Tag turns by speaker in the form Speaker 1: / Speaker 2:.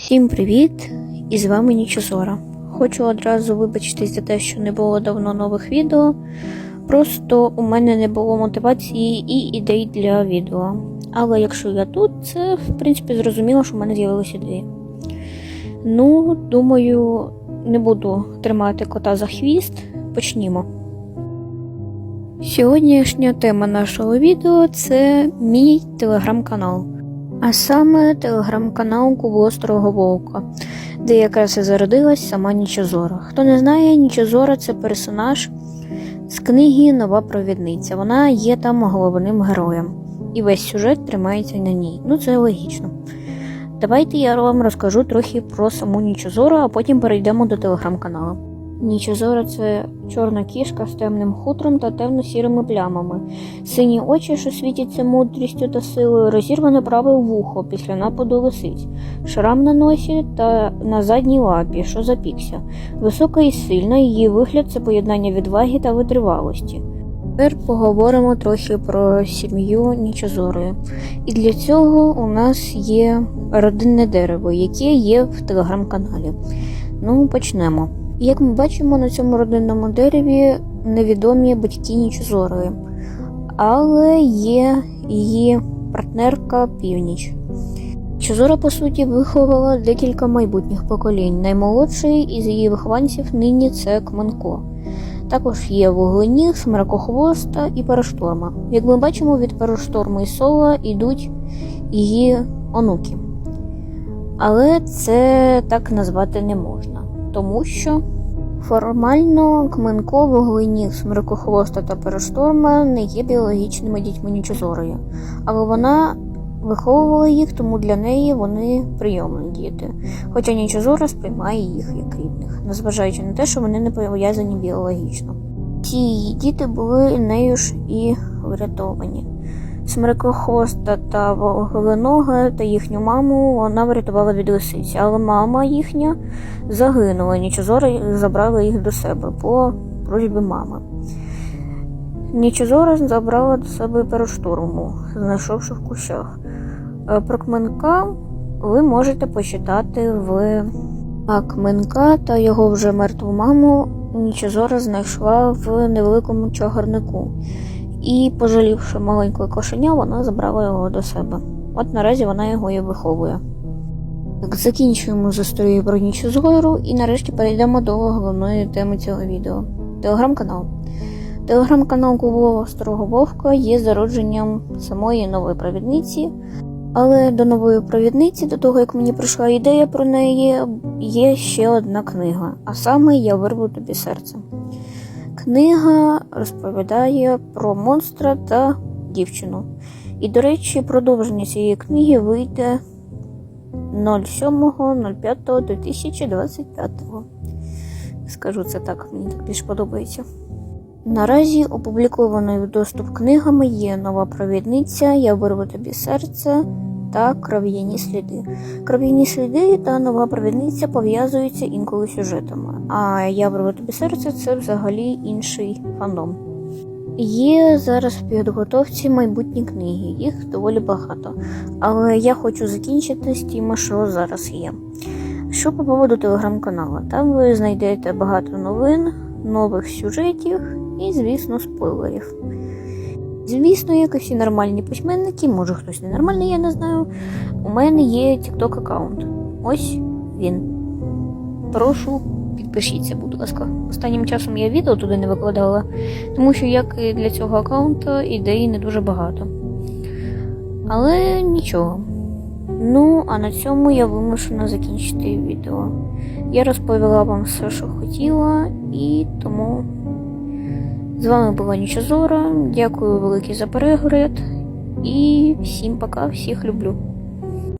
Speaker 1: Всім привіт! І з вами Нічозора. Хочу одразу вибачитись за те, що не було давно нових відео. Просто у мене не було мотивації і ідей для відео. Але якщо я тут, це в принципі зрозуміло, що в мене з'явилися ідеї. Ну, думаю, не буду тримати кота за хвіст. Почнімо. Сьогоднішня тема нашого відео це мій телеграм-канал. А саме телеграм-канал Кубострого Вовка, де якраз і зародилась сама Нічозора. Хто не знає, Нічозора це персонаж з книги Нова провідниця. Вона є там головним героєм. І весь сюжет тримається на ній. Ну це логічно. Давайте я вам розкажу трохи про саму Нічозору, а потім перейдемо до телеграм-каналу. Нічозора це чорна кішка з темним хутром та темно-сірими плямами, сині очі, що світяться мудрістю та силою, розірване праве вухо після нападу лисиць, шрам на носі та на задній лапі, що запікся. Висока і сильна, її вигляд це поєднання відваги та витривалості. Тепер поговоримо трохи про сім'ю Нічозори. І для цього у нас є родинне дерево, яке є в телеграм-каналі. Ну, почнемо. Як ми бачимо на цьому родинному дереві невідомі батьки Нічозори, але є її партнерка північ. Чозора, по суті, виховала декілька майбутніх поколінь. Наймолодший із її вихованців нині це Кменко. Також є вугленіг, смеркохвоста і перешторма. Як ми бачимо, від перешторми і сола йдуть її онуки. Але це так назвати не можна, тому що формально Кменко, вугленіг, смеркохвоста та перешторма не є біологічними дітьми Нічозорої, але вона виховувала їх, тому для неї вони прийомні діти. Хоча Нічозора сприймає їх як рідних, незважаючи на те, що вони не пов'язані біологічно. Ці її діти були нею ж і врятовані. Смеркохвоста та Вугленога та їхню маму вона врятувала від лисиці, але мама їхня загинула. Нічозора забрала їх до себе по просьбі мами. Нічозора забрала до себе перештурму, знайшовши в кущах. Е, Про Кменка ви можете почитати в а Кменка та його вже мертву маму Нічозора знайшла в невеликому чагарнику. І, пожалівши маленького кошеня, вона забрала його до себе. От наразі вона його і виховує. Так, закінчуємо з історією про Нічозору і нарешті перейдемо до головної теми цього відео телеграм-канал. Телеграм-канал Кубового Старого Вовка є зародженням самої нової провідниці. Але до нової провідниці, до того як мені прийшла ідея про неї, є ще одна книга, а саме Я вирву тобі серце. Книга розповідає про монстра та дівчину. І, до речі, продовження цієї книги вийде 07.05.2025. Скажу це так, мені так більш подобається. Наразі опублікованою в доступ книгами є нова провідниця Я вирву тобі серце та Кров'яні сліди. Кров'яні сліди та нова провідниця пов'язуються інколи сюжетами, а Я вирву тобі серце це взагалі інший фандом. Є зараз в підготовці майбутні книги, їх доволі багато, але я хочу закінчити з тим, що зараз є. Що по поводу телеграм-каналу? Там ви знайдете багато новин, нових сюжетів і, звісно, спойлерів. Звісно, як і всі нормальні письменники, може хтось ненормальний, я не знаю. У мене є TikTok аккаунт. Ось він. Прошу, підпишіться, будь ласка. Останнім часом я відео туди не викладала, тому що як і для цього аккаунту ідей не дуже багато. Але нічого. Ну, а на цьому я вимушена закінчити відео. Я розповіла вам все, що хотіла, і тому з вами була Нічозора. Дякую велике за перегляд. І всім пока, всіх люблю.